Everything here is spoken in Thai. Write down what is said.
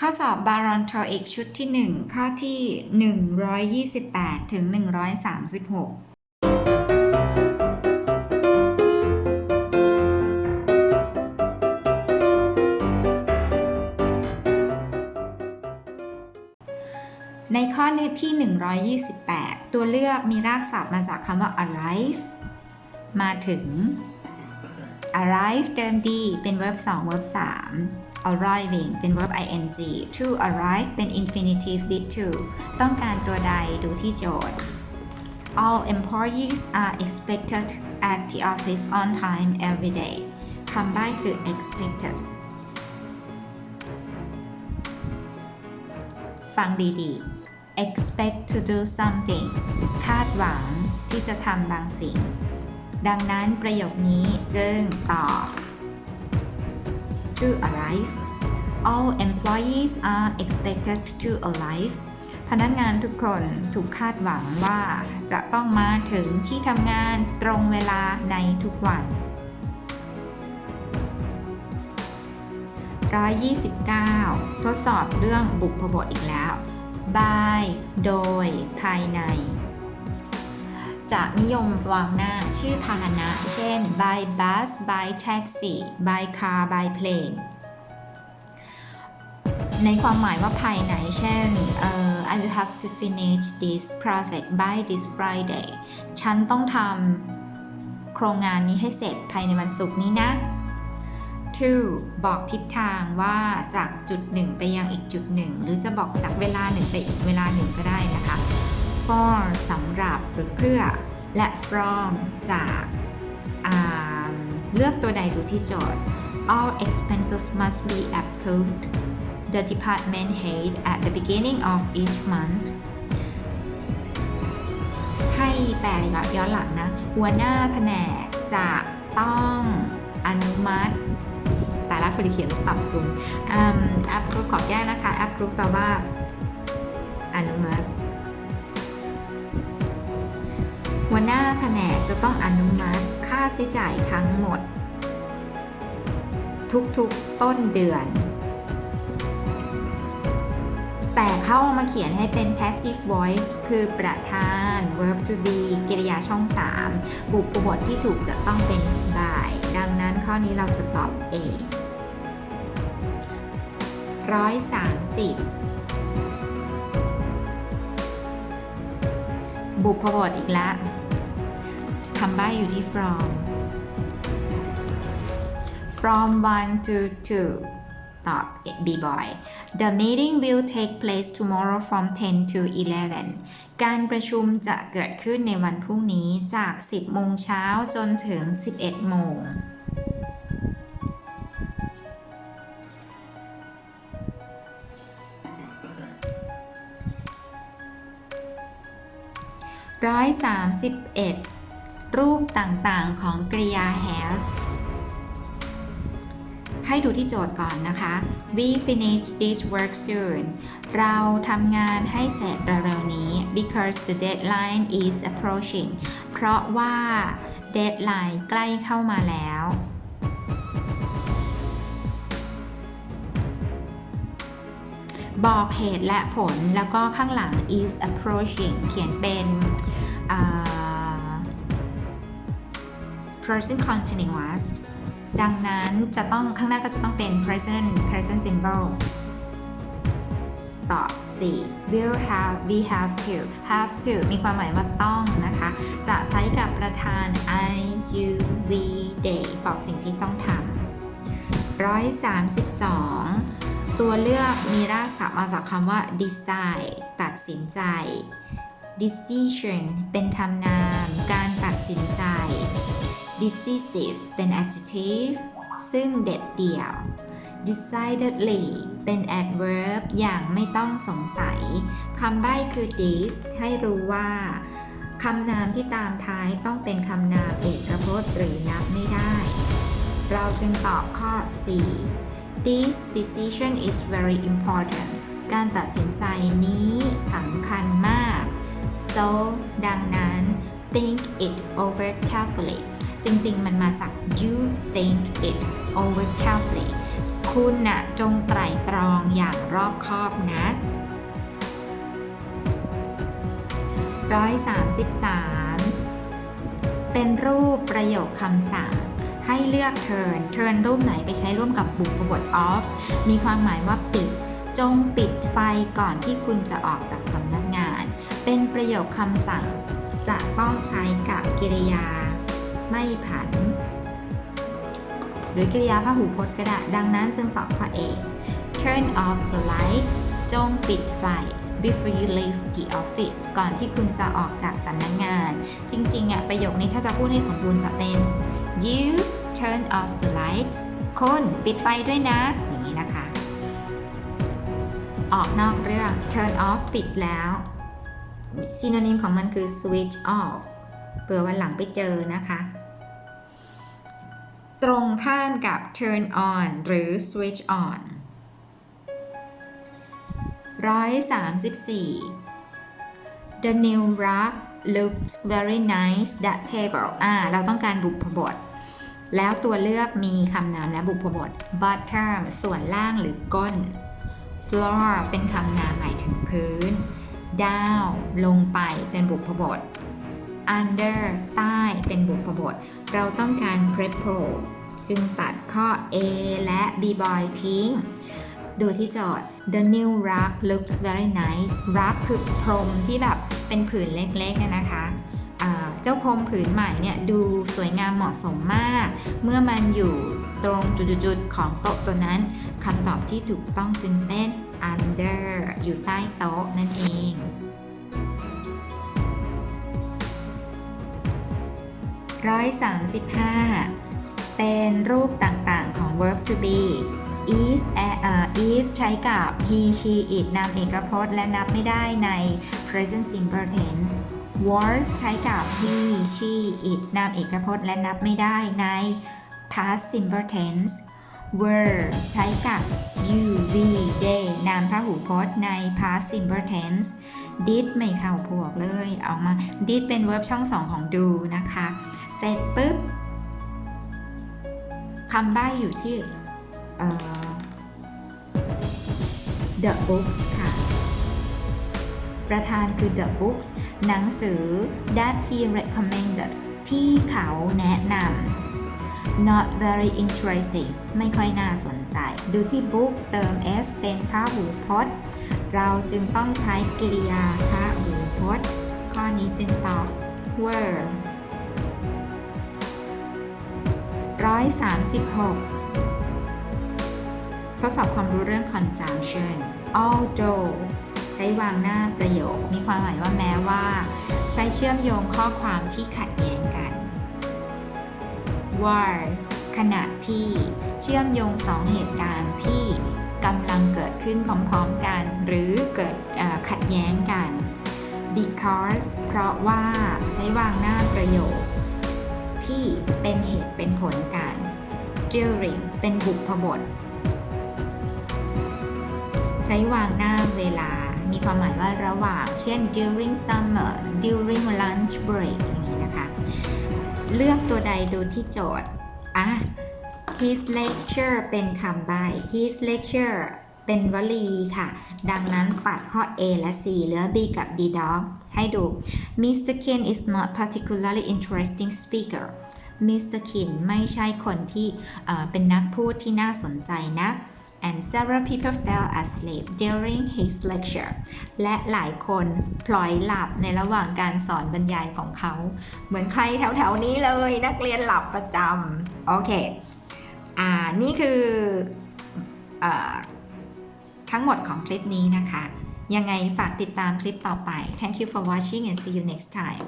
ข้อสอบบารอนทอเอกชุดที่ 1 ข้อที่ 128 ถึง 136ในข้อที่ 128 ตัวเลือกมีรากศัพท์มาจากคำว่า arrive มาถึง arrive เดิมดีเป็น verb 2 verb 3 arriving เป็น verb ing to arrive เป็น infinitive with to ต้องการตัวใดดูที่โจทย์ all employees are expected at the office on time every day คำใบ้คือ expected ฟังดีๆ expect to do something คาดหวังที่จะทำบางสิ่ง ดังนั้นประโยคนี้จึงตอบ to arrive all employees are expected to arrive พนักงานทุกคนถูกคาดหวังว่าจะต้องมาถึงที่ทำงานตรงเวลาในทุกวัน 129 ทดสอบเรื่องบุพบทอีกแล้ว by โดย ภายใน จะนิยมวางหน้าชื่อพาหนะ เช่น by bus by taxi by car by plane ในความหมายว่าภายในเช่นเอ่อ I will have to finish this project by this Friday ฉันต้องทำโครงงานนี้ให้เสร็จภายในวันศุกร์นี้นะ 2. บอกทิศทางว่าจากจุดหนึ่งไปยังอีกจุดหนึ่ง หรือจะบอกจากเวลาหนึ่งไปอีกเวลาหนึ่งก็ได้นะคะ for สำหรับหรือเพื่อ และ from จากอ่าเลือกตัวใดดูที่โจทย์ all expenses must be approved the department head at the beginning of each month ให้แปลย้อนหลังนะ หัวหน้าแผนกจะต้องอนุมัติ แต่ละคนเขียนปรับปรุงอืม approve ขอแก้นะคะ approve แปลว่าอนุมัติ หัวหน้าแผนกจะต้องอนุมัติค่าใช้จ่ายทั้งหมด ทุกๆต้นเดือน แต่เข้ามาเขียนให้เป็น passive voice คือประธาน verb to be กริยาช่อง 3 บุพบทที่ถูกจะต้องเป็น by ดังนั้นข้อนี้เราจะตอบ A ร้อยสามสิบบุพบทอีกแล้ว คำใบ้อยู่ที่ from from one to two ตอบ B boy The meeting will take place tomorrow from 10 to 11 การประชุมจะเกิดขึ้นในวันพรุ่งนี้จาก 10 โมงเช้าจนถึง 11 โมง131 รูปต่างๆของกริยา have ให้ดูที่โจทย์ก่อนนะคะ we finish this work soon เราทำงานให้เสร็จเร็วๆนี้ because the deadline is approaching เพราะว่า deadline ใกล้เข้ามาแล้ว บอกเหตุและผลแล้วก็ข้างหลัง is approaching เขียนเป็น present continuous ดังนั้นจะต้องข้างหน้าก็จะต้องเป็น present present simple ต่อ 4 will have we have to have to มีความหมายว่าต้องนะคะ จะใช้กับประธาน I you we they บอกสิ่งที่ต้องทำ132 ตัวเลือกมีรากศัพท์มาจากคำว่า decide ตัดสินใจ decision เป็นคำนาม การตัดสินใจ decisive เป็น adjective ซึ่งเด็ดเดี่ยว decidedly เป็น adverb อย่างไม่ต้องสงสัย คำใบ้คือ this ให้รู้ว่าคำนามที่ตามท้ายต้องเป็นคำนามเอกพจน์หรือนับไม่ได้ เราจึงตอบข้อ 4 This decision is very important การตัดสินใจนี้สำคัญมาก so ดังนั้น think it over carefully จริง ๆ มันมาจาก you think it over carefully คุณน่ะจงไตร่ตรองอย่างรอบคอบนะ 133 เป็นรูปประโยคคำสั่ง ให้เลือก turn turn รูปไหนไปใช้ร่วมกับบุพบท off มีความหมายว่าปิด จงปิดไฟก่อนที่คุณจะออกจากสำนักงาน เป็นประโยคคำสั่งจะต้องใช้กับกิริยา ไม่ผัน หรือกิริยาพหูพจน์ก็ได้ ดังนั้นจึงตอบข้อ A turn off the light จงปิดไฟ before you leave the office ก่อนที่คุณจะออกจากสำนักงาน จริงๆอะประโยคนี้ถ้าจะพูดให้สมบูรณ์จะเป็น you turn off the lights คนปิดไฟด้วยนะ อย่างนี้นะคะ ออกนอกเรื่อง turn off ปิดแล้วซีโนนิมของมันคือ switch off เผื่อวันหลังไปเจอนะคะ ตรงข้ามกับ turn on หรือ switch on 134 The new rug looks very nice that table อ่า เราต้องการบุพบท แล้วตัวเลือกมีคำนามและบุพบท bottom ส่วนล่างหรือก้น floor เป็นคำนามหมายถึงพื้น down ลงไปเป็นบุพบท under ใต้เป็นบุพบท เราต้องการ prepo จึงตัดข้อ A และ b boy ทิ้ง ดูที่โจทย์ The new rug looks very nice rug คือพรมที่แบบเป็นผืนเล็กๆนะคะเจ้าพรมผืนใหม่เนี่ยดูสวยงามเหมาะสมมาก เมื่อมันอยู่ตรงจุดๆๆของโต๊ะตัวนั้นคำตอบที่ถูกต้องจึงเป็น under อยู่ใต้โต๊ะนั่นเอง 135 เป็นรูปต่างๆของ verb to be is is ใช้กับ he she it นามเอกพจน์และนับไม่ได้ใน present simple tense was ใช้กับ he she it นามเอกพจน์และนับไม่ได้ใน past simple tense were ใช้กับ you we they นามพหูพจน์ใน past simple tense did ไม่เข้าพวกเลย ออกมา did เป็น verb ช่องสองของ do นะคะ เสร็จปุ๊บคำใบ้อยู่ที่ the books ค่ะ ประธานคือ the books หนังสือ that he recommended ที่เขาแนะนำ not very interesting ไม่ค่อยน่าสนใจ ดูที่ book เติม s เป็นพหูพจน์ เราจึงต้องใช้กริยาพหูพจน์ ข้อนี้จึงตอบ were 136 ทดสอบความรู้เรื่อง conjunction although ใช้วางหน้าประโยค มีความหมายว่าแม้ว่า ใช้เชื่อมโยงข้อความที่ขัดแย้งกัน while ขณะที่เชื่อมโยงสองเหตุการณ์ที่กำลังเกิดขึ้นพร้อมๆกัน หรือเกิดขัดแย้งกัน because เพราะว่าใช้วางหน้าประโยค เป็นเหตุเป็นผลกัน during เป็นบุพบท ใช้วางหน้าเวลา มีความหมายว่าระหว่าง เช่น during summer during lunch break อย่างนี้นะคะ เลือกตัวใดดูที่โจทย์อะ his lecture เป็นคำใบ his lecture เป็นวลีค่ะ ดังนั้นปัดข้อ A และ C เหลือ B กับ D dog ให้ดู Mr. Kin is not particularly interesting speaker Mr. Kin ไม่ใช่คนที่เป็นนักพูดที่น่าสนใจนะ and several people fell asleep during his lecture และหลายคนพลอยหลับในระหว่างการสอนบรรยายของเขา เหมือนใครแถวๆนี้เลยนักเรียนหลับประจำ โอเค อ่า นี่คืออทั้งหมดของคลิปนี้นะคะ ยังไงฝากติดตามคลิปต่อไป Thank you for watching and see you next time